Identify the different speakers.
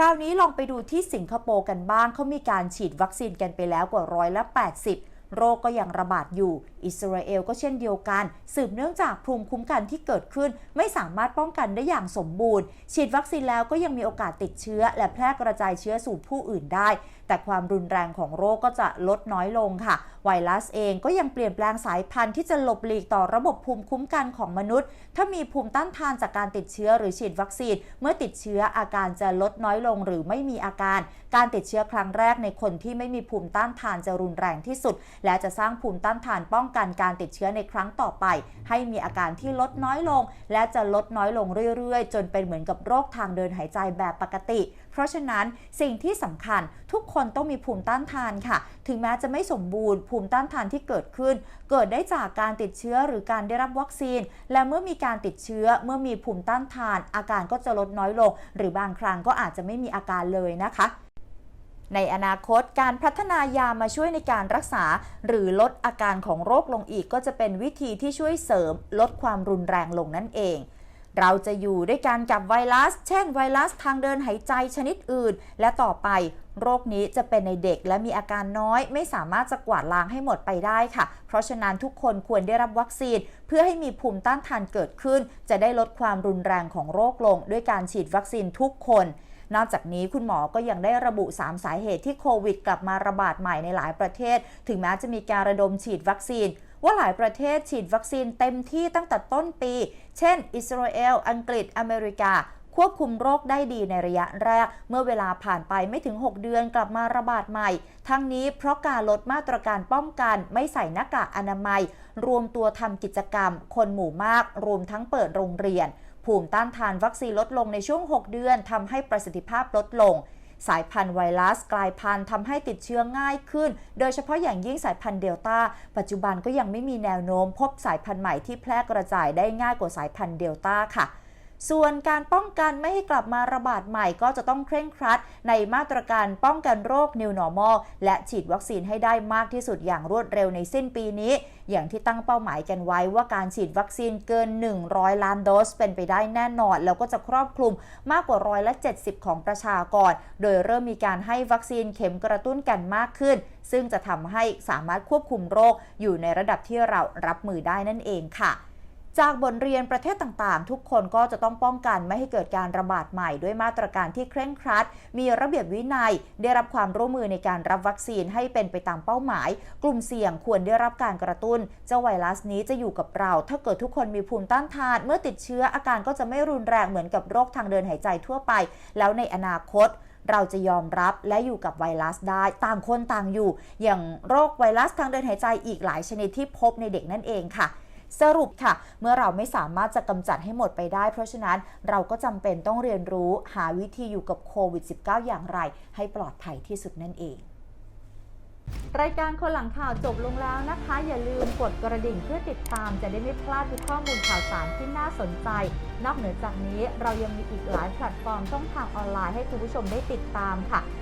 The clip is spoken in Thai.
Speaker 1: คราวนี้ลองไปดูที่สิงคโปร์กันบ้างเขามีการฉีดวัคซีนกันไปแล้วกว่าร้อยละ80 โรคก็ยังระบาดอยู่ อิสราเอลก็เช่นเดียวกัน สืบเนื่องจากภูมิคุ้มกันที่เกิดขึ้น ไม่สามารถป้องกันได้อย่างสมบูรณ์ ฉีดวัคซีนแล้วก็ยังมีโอกาสติดเชื้อ และแพร่กระจายเชื้อสู่ผู้อื่นได้ แต่ความรุนแรงของโรคก็จะลดน้อยลงค่ะ ไวรัสเองก็ยังเปลี่ยนแปลงสายพันธุ์ที่จะหลบหลีกต่อระบบภูมิคุ้มกันของมนุษย์ ถ้ามีภูมิต้านทานจากการติดเชื้อหรือฉีดวัคซีน เมื่อติดเชื้ออาการจะลดน้อยลงหรือไม่มีอาการ การติดเชื้อครั้งแรกในคนที่ไม่มีภูมิต้านทานจะรุนแรงที่สุดและจะสร้างภูมิต้านทานป้องกันการติดเชื้อในครั้งต่อไป ให้มีอาการที่ลดน้อยลง และจะลดน้อยลงเรื่อยๆ จนเป็นเหมือนกับโรคทางเดินหายใจแบบปกติ เพราะฉะนั้นสิ่งที่สำคัญทุกคนต้องมีภูมิต้านทานค่ะ ถึงแม้จะไม่สมบูรณ์ภูมิต้านทานที่เกิดขึ้น เกิดได้จากการติดเชื้อหรือการได้รับวัคซีน และเมื่อมีการติดเชื้อเมื่อมีภูมิต้านทาน อาการก็จะลดน้อยลง หรือบางครั้งก็อาจจะไม่มีอาการเลยนะคะ ในอนาคตการพัฒนายามาช่วยในการรักษา หรือลดอาการของโรคลงอีกก็จะเป็นวิธีที่ช่วยเสริม ลดความรุนแรงลงนั่นเอง เราจะอยู่ด้วยกันกับไวรัส เช่น ไวรัสทางเดินหายใจชนิดอื่น และต่อไป โรคนี้จะเป็นในเด็กและมีอาการน้อย ไม่สามารถจะกวาดล้างให้หมดไปได้ค่ะ เพราะฉะนั้นทุกคนควรได้รับวัคซีน เพื่อให้มีภูมิต้านทานเกิดขึ้น จะได้ลดความรุนแรงของโรคลง ด้วยการฉีดวัคซีนทุกคน นอกจากนี้คุณหมอก็ยังได้ระบุ 3 สาเหตุที่โควิดกลับมาระบาดใหม่ในหลายประเทศ ถึงแม้จะมีการระดมฉีดวัคซีนว่าหลายประเทศฉีดวัคซีนเต็มที่ตั้งแต่ต้นปี เช่น อิสราเอล อังกฤษ อเมริกา ควบคุมโรคได้ดีในระยะแรก เมื่อเวลาผ่านไปไม่ถึง 6 เดือนกลับมาระบาดใหม่ ทั้งนี้เพราะการลดมาตรการป้องกันไม่ใส่หน้ากากอนามัย รวมตัวทำกิจกรรม คนหมู่มาก รวมทั้งเปิดโรงเรียน ภูมิต้านทานวัคซีนลดลงในช่วง 6 เดือนทำให้ประสิทธิภาพลดลง สายพันธุ์ไวรัสกลายพันธุ์ทำให้ติดเชื้อง่ายขึ้น โดยเฉพาะอย่างยิ่งสายพันธุ์เดลต้า ปัจจุบันก็ยังไม่มีแนวโน้ม พบสายพันธุ์ใหม่ที่แพร่กระจายได้ง่ายกว่าสายพันธุ์เดลต้าค่ะ ส่วนการป้องกันไม่ให้กลับมาระบาดใหม่ก็จะต้องเคร่งครัด ในมาตรการป้องกันโรค New Normal และฉีดวัคซีนให้ได้มากที่สุดอย่างรวดเร็วในสิ้นปีนี้ อย่างที่ตั้งเป้าหมายกันไว้ว่าการฉีดวัคซีนเกิน 100 ล้านโดสเป็นไปได้แน่นอน แล้วก็จะครอบคลุมมากกว่าร้อยละ 70 ของประชากร โดยเริ่มมีการให้วัคซีนเข็มกระตุ้นกันมากขึ้น ซึ่งจะทำให้สามารถควบคุมโรคอยู่ในระดับที่เรารับมือได้นั่นเองค่ะ จากบทเรียนประเทศต่างๆ ทุกคนก็จะต้องป้องกันไม่ให้เกิดการระบาดใหม่ด้วยมาตรการที่เคร่งครัด มีระเบียบวินัย ได้รับความร่วมมือในการรับวัคซีนให้เป็นไปตามเป้าหมาย กลุ่มเสี่ยงควรได้รับการกระตุ้น เจ้าไวรัสนี้จะอยู่กับเรา ถ้าเกิดทุกคนมีภูมิต้านทาน เมื่อติดเชื้ออาการก็จะไม่รุนแรงเหมือนกับโรคทางเดินหายใจทั่วไป แล้วในอนาคตเราจะยอมรับและอยู่กับไวรัสได้ต่างคนต่างอยู่ อย่างโรคไวรัสทางเดินหายใจอีกหลายชนิดที่พบในเด็กนั่นเองค่ะ สรุปค่ะ เมื่อเราไม่สามารถจะกำจัดให้หมดไปได้ เพราะฉะนั้นเราก็จำเป็นต้องเรียนรู้หาวิธีอยู่กับโควิด -19 อย่างไร ให้ปลอดภัยที่สุดนั่นเองรายการคนหลังข่าวจบลงแล้วนะคะ อย่าลืมกดกระดิ่งเพื่อติดตามจะได้ไม่พลาดทุกข้อมูลข่าวสารที่น่าสนใจ นอกเหนือจากนี้เรายังมีอีกหลายแพลตฟอร์มช่องทางออนไลน์ให้คุณผู้ชมได้ติดตามค่ะ